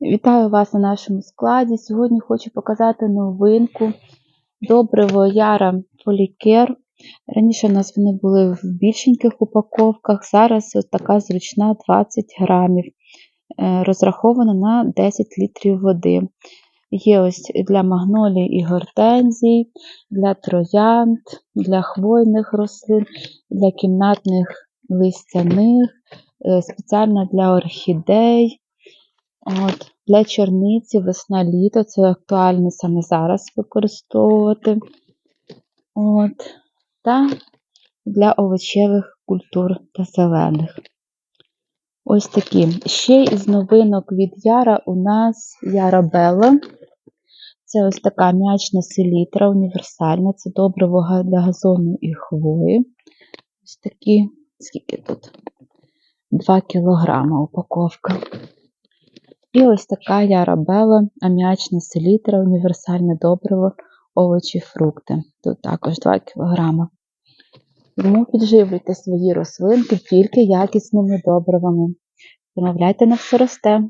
Вітаю вас на нашому складі. Сьогодні хочу показати новинку добриво Яра Полікер. Раніше у нас вони були в більшеньких упаковках, зараз ось така зручна 20 грамів, е, розрахована на 10 літрів води. Є ось для магнолій і гортензій, для троянд, для хвойних рослин, для кімнатних листяних, е, спеціально для орхідей. От, Для черниці весна-літо, це актуально саме зараз використовувати. От, Та для овочевих культур та зелених. Ось такі. Ще із новинок від Яра у нас Яра Белла. Це ось така м'ячна селітра, універсальна. Це добриво для газону і хвої. Ось такі, скільки тут? 2 кг упаковка. І ось така ярабела, аміачна селітра, універсальне добриво, овочі, фрукти. Тут також 2 кг. Тому підживлюйте свої рослинки тільки якісними добривами. Замовляйте на все росте.